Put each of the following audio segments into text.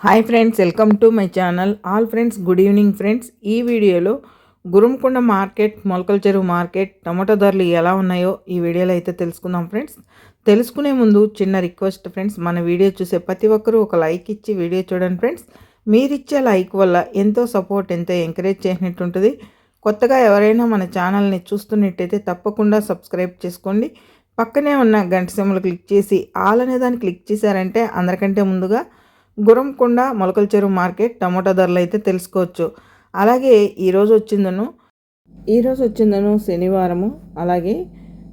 Hi friends welcome to my channel all friends good evening friends ఈ వీడియోలో గురుంకొండ market మొలకల చెరువు మార్కెట్ టమాటో ధరలు ఎలా ఉన్నాయో ఈ వీడియోలో అయితే తెలుసుకుందాం ఫ్రెండ్స్ తెలుసుకునే ముందు చిన్న రిక్వెస్ట్ ఫ్రెండ్స్ మన వీడియో చూసే ప్రతి ఒక్కరూ ఒక లైక్ ఇచ్చి వీడియో చూడండి ఫ్రెండ్స్ మీరిచ్చే లైక్ వల్ల ఎంతో సపోర్ట్ ఎంతో ఎంకరేజ్ చేసినట్టు ఉంటుంది. కొత్తగా ఎవరైనా మన ఛానల్ని చూస్తున్నట్టయితే తప్పకుండా సబ్స్క్రైబ్ చేసుకోండి. పక్కనే ఉన్న గంట సింబల్ క్లిక్ చేసి ఆల్ అనే దాన్ని క్లిక్ చేశారంటే అందరికంటే ముందుగా గురంకొండ మొలకల చెరువు మార్కెట్ టమోటా ధరలు అయితే తెలుసుకోవచ్చు. అలాగే ఈరోజు వచ్చిందను ఈరోజు వచ్చిందను శనివారము అలాగే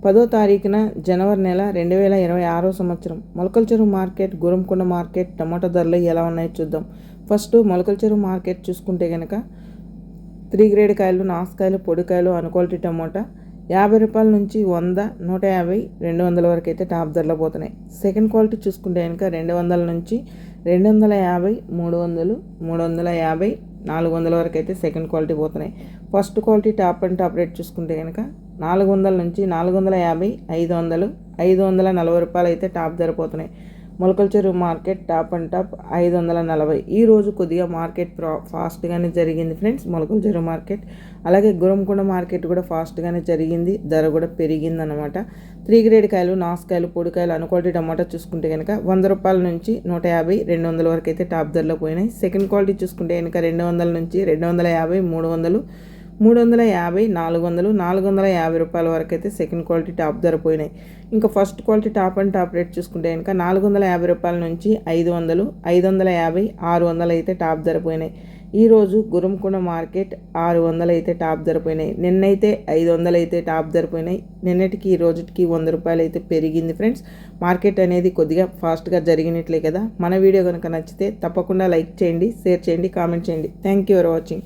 పదో తారీఖున జనవరి నెల రెండు వేల ఇరవై ఆరో సంవత్సరం. మొలకల చెరువు మార్కెట్ గురంకొండ మార్కెట్ టమోటా ధరలు ఎలా ఉన్నాయో చూద్దాం. ఫస్ట్ మొలకల చెరువు మార్కెట్ చూసుకుంటే కనుక త్రీ గ్రేడ్ కాయలు నాసుకాయలు పొడికాయలు అనుక్వాలిటీ టమోటా యాభై రూపాయల నుంచి వంద నూట యాభై రెండు వందల వరకు అయితే టాప్ ధరలో పోతున్నాయి. సెకండ్ క్వాలిటీ చూసుకుంటే కనుక రెండు వందల నుంచి రెండు వందల యాభై మూడు వందలు మూడు వందల యాభై నాలుగు వందల వరకు అయితే సెకండ్ క్వాలిటీ పోతున్నాయి. First quality top and top rate చూసుకుంటే కనుక నాలుగు వందల నుంచి నాలుగు వందల యాభై ఐదు వందలు ఐదు వందల నలభై రూపాయలు అయితే టాప్ ధర పోతున్నాయి. మొలకల చెరువు మార్కెట్ టాప్ అండ్ టాప్ ఐదు వందల నలభై ఈరోజు కొద్దిగా మార్కెట్ ప్రా ఫాస్ట్గానే జరిగింది ఫ్రెండ్స్ మొలకల చెరువు మార్కెట్. అలాగే గురంకొండ మార్కెట్ కూడా ఫాస్ట్గానే జరిగింది. ధర కూడా పెరిగింది అనమాట త్రీ గ్రేడ్ కాయలు నాసుకాయలు పొడికాయలు అనుక్వాలిటీ టమాటా చూసుకుంటే కనుక వంద రూపాయల నుంచి నూట యాభై రెండు వందల వరకు అయితే టాప్ ధరలో పోయినాయి. సెకండ్ క్వాలిటీ చూసుకుంటే కనుక రెండు వందల నుంచి రెండు వందల యాభై మూడు వందలు మూడు వందల యాభై నాలుగు వందలు నాలుగు వందల యాభై రూపాయల వరకు అయితే సెకండ్ క్వాలిటీ టాప్ ధర పోయినాయి. ఇంకా first quality top and top rate చూసుకుంటే కనుక నాలుగు వందల యాభై రూపాయల నుంచి ఐదు వందలు ఐదు వందల యాభై ఆరు వందలు అయితే టాప్ ధర పోయినాయి. ఈరోజు గురంకొండ మార్కెట్ ఆరు వందలు అయితే టాప్ ధర పోయినాయి. నిన్నైతే ఐదు వందలు అయితే టాప్ ధర పోయినాయి. నిన్నటికి ఈ రోజుకి వంద రూపాయలు అయితే పెరిగింది ఫ్రెండ్స్. మార్కెట్ అనేది కొద్దిగా ఫాస్ట్గా జరిగినట్లే కదా. మన వీడియో కనుక నచ్చితే తప్పకుండా లైక్ చేయండి షేర్ చేయండి కామెంట్ చేయండి. Thank you for watching